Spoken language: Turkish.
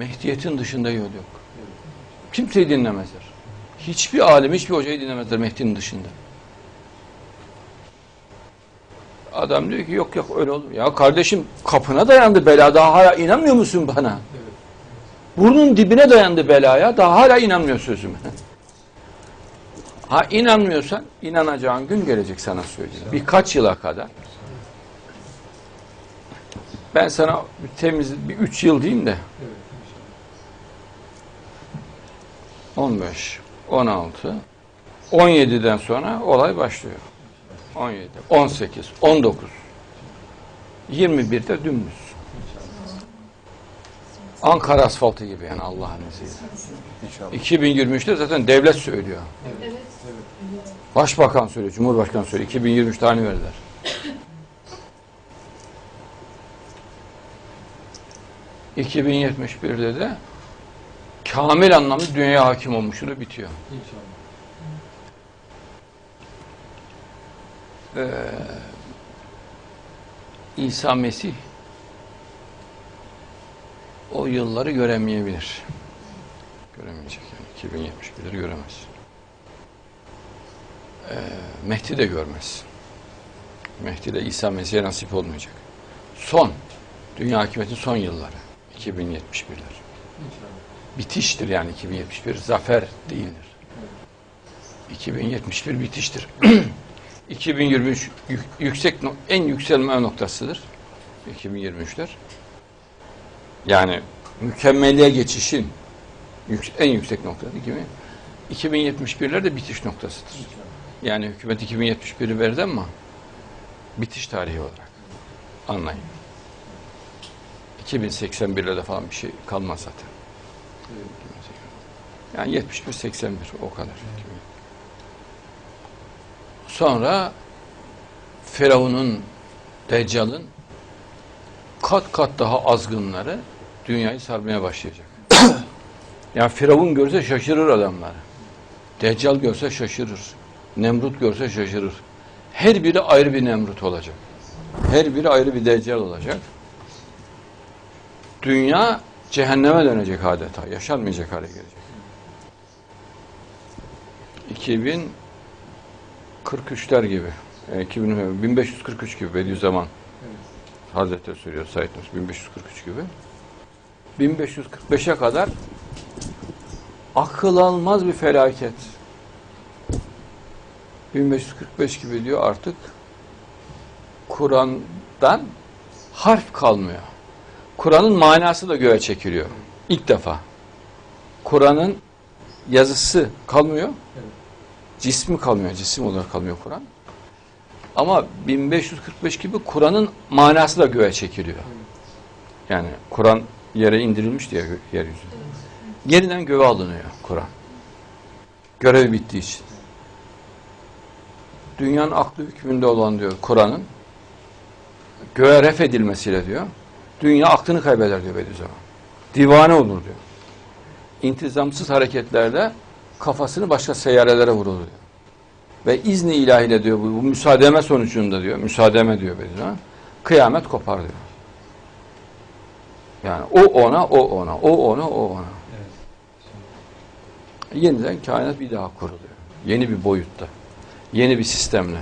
Mehdiyetin dışında yol yok. Kimseyi dinlemezler. Hiçbir alim, hiçbir hocayı dinlemezler Mehdi'nin dışında. Adam diyor ki yok yok öyle olur. Ya kardeşim kapına dayandı bela daha hala inanmıyor musun bana? Burnun dibine dayandı belaya daha hala inanmıyor sözüme. Ha inanmıyorsan inanacağın gün gelecek sana söyleyeyim. Birkaç yıla kadar. Ben sana temiz bir üç yıl diyeyim de. 15, 16, 17'den sonra olay başlıyor. 17, 18, 19, 21'de dümdüz. Ankara asfaltı gibi yani Allah'ın izniyle. 2023'te zaten devlet söylüyor. Başbakan söylüyor, Cumhurbaşkanı söylüyor. 2023 tane verdiler. ...2071'de de... ...kamil anlamda dünyaya hakim olmuşluğu bitiyor. Ee, İsa Mesih... ...o yılları göremeyebilir. Göremeyecek yani. 2071'leri göremez. Ee, Mehdi de görmez. Mehdi de İsa Mesih'e nasip olmayacak. Son, dünya hakimiyetinin son yılları. 2071'ler. Bitiştir yani 2071. Zafer değildir. 2071 bitiştir. 2023 yük- yüksek en yükselme noktasıdır. 2023'ler. Yani mükemmeliğe geçişin en yüksek noktası 2000. 2071'ler de bitiş noktasıdır. Yani hükümet 2071'i verdi ama bitiş tarihi olarak anlayın. 2081'de de falan bir şey kalmaz zaten. Yani 71 81 o kadar. Sonra Firavun'un Deccal'ın kat kat daha azgınları dünyayı sarmaya başlayacak. yani Firavun görse şaşırır adamlar. Deccal görse şaşırır. Nemrut görse şaşırır. Her biri ayrı bir Nemrut olacak. Her biri ayrı bir Deccal olacak. Dünya cehenneme dönecek adeta. Yaşanmayacak hale gelecek. 2043'ler gibi. Yani 2000, 1543 gibi Bediüzzaman. Hazretleri söylüyor Said Nursi 1543 gibi. 1545'e kadar akıl almaz bir felaket. 1545 gibi diyor artık Kur'an'dan harf kalmıyor. Kur'an'ın manası da göğe çekiliyor. İlk defa. Kur'an'ın yazısı kalmıyor. Cismi kalmıyor. Cisim olarak kalmıyor Kur'an. Ama 1545 gibi Kur'an'ın manası da göğe çekiliyor. Yani Kur'an yere indirilmiş diye yeryüzüne. Yeniden göğe alınıyor Kur'an. Görev bittiği için. Dünyanın aklı hükmünde olan diyor Kur'an'ın göğe ref edilmesiyle diyor. Dünya aklını kaybeder diyor Bediüzzaman. Divane olur diyor. İntizamsız hareketlerde kafasını başka seyyarelere vurur diyor. Ve izni ilahiyle diyor bu, bu müsaademe sonucunda diyor. Müsaademe diyor Bediüzzaman. Kıyamet kopar diyor. Yani o ona, o ona, o ona, o ona. Yeniden kainat bir daha kuruluyor. Yeni bir boyutta. Yeni bir sistemle.